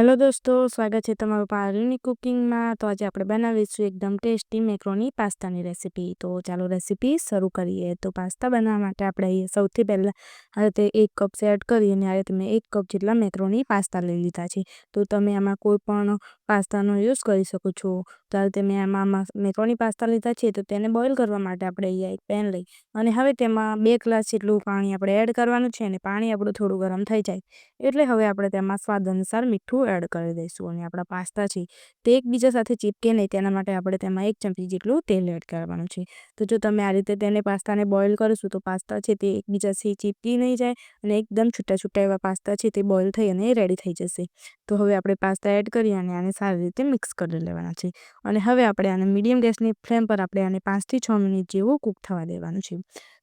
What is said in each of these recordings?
Hello દોસ્તો, સ્વાગત છે તમારું પારુની કુકિંગમાં. તો આજે આપણે બનાવીશું એકદમ ટેસ્ટી મેક્રોની પાસ્તાની રેસીપી. તો ચાલો રેસીપી શરૂ કરીએ. તો પાસ્તા બનાવવા માટે આપણે સૌથી પહેલાં આ રીતે એક કપ સેટ કરી અને આ રીતે મેં એક કપ જેટલા મેક્રોની પાસ્તા લઈ લીધા છે. તો તમે આમાં કોઈ પણ પાસ્તાનો યુઝ કરી શકો છો. તો આ રીતે મેં આમાં મેક્રોની પાસ્તા લીધા છે. તો તેને બોઇલ કરવા માટે આપણે અહીંયા એક પેન લઈ અને હવે તેમાં બે ગ્લાસ જેટલું પાણી આપણે એડ કરવાનું છે અને પાણી આપણું થોડું ગરમ થઈ જાય. એટલે હવે આપણે તેમાં સ્વાદ અનુસાર મીઠું એડ કરી દઈશું અને આપણા પાસ્તા છે તે એકબીજા સાથે ચીપકે નહીં, તેના માટે આપણે તેમાં એક ચમચી જેટલું તેલ એડ કરવાનું છે. તો જો તમે આ રીતે તેને પાસ્તાને બોઇલ કરશો તો પાસ્તા છે તે એકબીજાથી ચીપકી નહીં જાય અને એકદમ છૂટા છૂટા એવા પાસ્તા છે તે બોઇલ થઈ અને રેડી થઈ જશે. તો હવે આપણે પાસ્તા એડ કરી અને આને સારી રીતે મિક્સ કરી લેવાના છે. અને હવે આપણે આને મીડિયમ ગેસની ફ્લેમ પર આપણે આને પાંચથી છ મિનિટ જેવું કૂક થવા દેવાનું છે.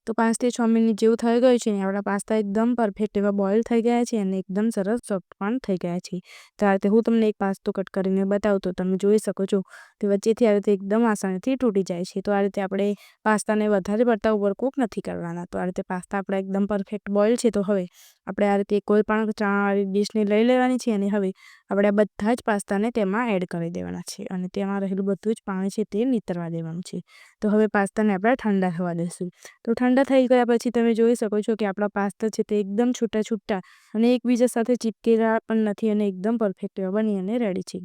તો પાંચથી છ મિનિટ જેવું થઈ ગયું છે અને આપણા પાસ્તા એકદમ પરફેક્ટ એવા બોઇલ થઈ ગયા છે અને એકદમ સરસ સોફ્ટ પણ થઈ ગયા છે. તો આ રીતે હું તમને એક પાસ્તો કટ કરીને બતાવું તો તમે જોઈ શકો છો તે વચ્ચેથી આ રીતે એકદમ આસાનીથી તૂટી જાય છે. તો આ રીતે આપણે પાસ્તાને વધારે પડતા ઉપર કૂક નથી કરવાના. તો આ રીતે પાસ્તા આપણા એકદમ પરફેક્ટ બોઇલ છે. તો હવે આપણે આ રીતે કોઈ પણ ચણાવાળી ડીશને લઈ લેવાની છે અને હવે આપણે બધા જ પાસ્તાને તેમાં એડ કરી દેવાના છે અને તેમાં રહેલું બધું જ પાણી છે તે નીતરવા દેવાનું છે. તો હવે પાસ્તાને આપણે ઠંડા થવા દઈશું તો ઠંડા થઈ ગયા પછી તમે જોઈ શકો છો કે આપણા પાસ્તા છે તે એકદમ છૂટા છૂટા અને એકબીજા સાથે ચીપકેલા પણ નથી અને એકદમ પરફેક્ટ એવા બની અને રેડી છે.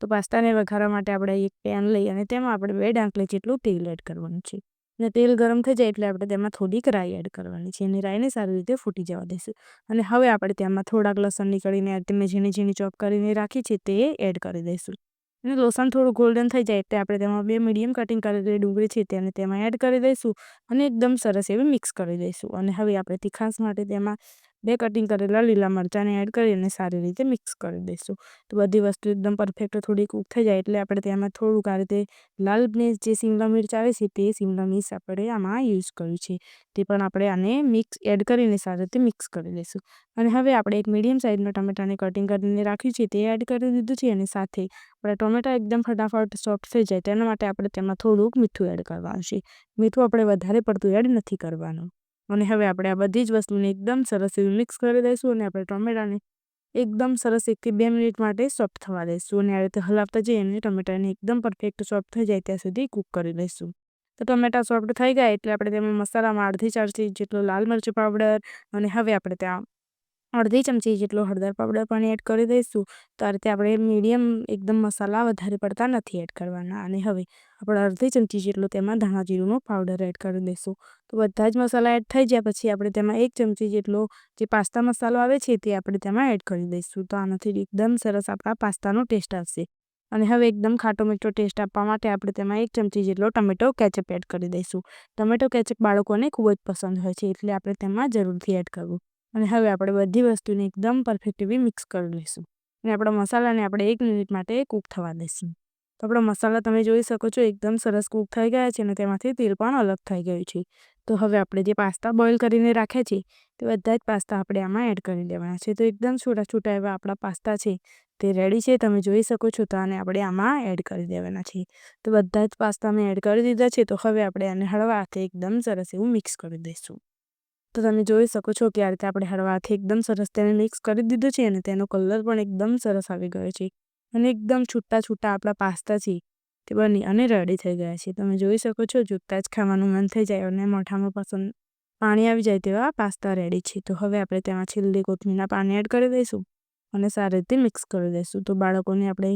તો પાસ્તાને વઘારવા માટે આપણે એક પેન લઈ અને તેમાં આપણે બે ડાંકલી જેટલું તેલ એડ કરવાનું છે. અને તેલ ગરમ થઈ જાય એટલે આપણે તેમાં થોડીક રાઈ એડ કરવાની છે. અને રાઈને સારી રીતે ફૂટી જવા દઈશું અને હવે આપણે તેમાં થોડાક લસણની કળીને મેં ઝીણી ઝીણી ચોપ કરીને રાખી છે તે એડ કરી દઈશું. અને લસણ થોડું ગોલ્ડન થઈ જાય એટલે આપણે તેમાં બે મીડિયમ કટિંગ કરેલી ડુંગળી છે તેને તેમાં એડ કરી દઈશું અને એકદમ સરસ એવી મિક્સ કરી દઈશું. અને હવે આપણે તીખાશ માટે તેમાં બે કટિંગ કરેલા, લીલા મરચાંને એડ કરી અને સારી રીતે મિક્સ કરી દઈશું. તો બધી વસ્તુ એકદમ પરફેક્ટ થોડી કૂક થઈ જાય એટલે આપણે તેમાં થોડુંક આ રીતે લાલ જે શિમલા મિર્ચ આવે છે તે શિમલા મિર્ચ આપણે આમાં યુઝ કર્યું છે. તે પણ આપણે આને મિક્સ એડ કરીને સારી રીતે મિક્સ કરી દઈશું. અને હવે આપણે એક મીડિયમ સાઇઝનો ટમેટાને કટિંગ કરીને રાખ્યું છે તે એડ કરી દીધું છે અને સાથે આપણે ટોમેટા એકદમ ફટાફટ સોફ્ટ થઈ જાય તેના માટે આપણે તેમાં થોડુંક મીઠું એડ કરવાનું છે. મીઠું આપણે વધારે પડતું એડ નથી કરવાનું. અને હવે આપણે આ બધી જ વસ્તુને એકદમ સરસ એવી મિક્સ કરી દઈશું અને આપણે ટમેટાને એકદમ સરસ એકથી બે મિનિટ માટે સોફ્ટ થવા દઈશું અને આ રીતે હલાવતા જઈએ અને ટમેટાને એકદમ પરફેક્ટ સોફ્ટ થઈ જાય ત્યાં સુધી કૂક કરી દઈશું. તો ટમેટા સોફ્ટ થઈ ગયા એટલે આપણે તેમાં મસાલામાં અડધી ચમચી જેટલો લાલ મરચું પાવડર અને હવે આપણે ત્યાં અડધી ચમચી જેટલો હળદર પાવડર પણ એડ કરી દઈશું. તો આ રીતે આપણે મીડિયમ એકદમ મસાલા વધારે પડતા નથી એડ કરવાના અને હવે આપણે અડધી ચમચી જેટલો તેમાં ધાણા જીરુંનો પાવડર એડ કરી દઈશું તો બધા જ મસાલા એડ થઈ જાય પછી આપણે તેમાં એક ચમચી જેટલો જે પાસ્તા મસાલો આવે છે તે આપણે તેમાં એડ કરી દઈશું તો આનાથી એકદમ સરસ આપણા પાસ્તાનો ટેસ્ટ આવશે. અને હવે એકદમ ખાટો મીઠો ટેસ્ટ આપવા માટે આપણે તેમાં એક ચમચી જેટલો ટમેટો કેચઅપ એડ કરી દઈશું ટમેટો કેચઅપ બાળકોને ખૂબ જ પસંદ હોય છે એટલે આપણે તેમાં જરૂરથી એડ કરવું. અને હવે આપણે બધી વસ્તુને એકદમ પરફેક્ટ એવી મિક્સ કરી લઈશું. અને આપણા મસાલાને આપણે એક મિનિટ માટે કૂક થવા દઈશું તો આપણા મસાલા તમે જોઈ શકો છો, એકદમ સરસ કૂક થઈ ગયા છે અને તેમાંથી તેલ પણ અલગ થઈ ગયું છે. તો હવે આપણે જે પાસ્તા બોઇલ કરીને રાખ્યા છે, તે બધા જ પાસ્તા આપણે આમાં એડ કરી દેવાના છે. તો એકદમ છૂટા છૂટા એવા આપણા પાસ્તા છે, તે રેડી છે. તમે જોઈ શકો છો તો આને આપણે આમાં એડ કરી દેવાના છે. તો બધા જ પાસ્તા મેં એડ કરી દીધા છે, તો હવે આપણે આને હળવા હાથે એકદમ સરસ એવું મિક્સ કરી દઈશું. તો તમે જોઈ શકો છો કે આ રીતે આપણે હાથે એકદમ સરસ તેને મિક્સ કરી દીધું છે અને તેનો કલર પણ એકદમ સરસ આવી ગયો છે. અને એકદમ છૂટા છૂટા આપણા પાસ્તા છે તે બની અને રેડી થઈ ગયા છે તમે જોઈ શકો છો, જૂતા જ ખાવાનું મન થઈ જાય અને મોઢામાં પસંદ પાણી આવી જાય તેવા પાસ્તા રેડી છે તો હવે આપણે તેમાં છેલ્લી, કોથમીરના પાણી એડ કરી દઈશું અને સારી રીતે મિક્સ કરી દઈશું. તો બાળકોને આપણે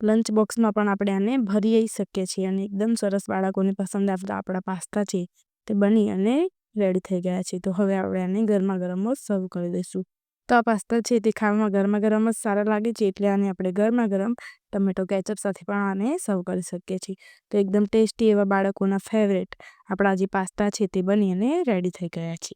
લંચ બોક્સમાં પણ આપણે આને ભરી શકીએ છીએ અને એકદમ સરસ બાળકોને પસંદ આવતા આપણા પાસ્તા છે તે બની અને રેડી થઈ ગયા છે તો હવે આપણે આને ગરમા ગરમ સર્વ કરી દઈશું. તો આ પાસ્તા છે તે ખાવામાં ગરમા ગરમ જ સારા લાગે છે, એટલે આને આપણે ગરમા ગરમ ટમેટો, કેચઅપ સાથે પણ આને સર્વ કરી શકીએ છીએ. તો એકદમ ટેસ્ટી એવા બાળકોના ફેવરેટ આપણા જે પાસ્તા છે તે બની અને રેડી થઈ ગયા છે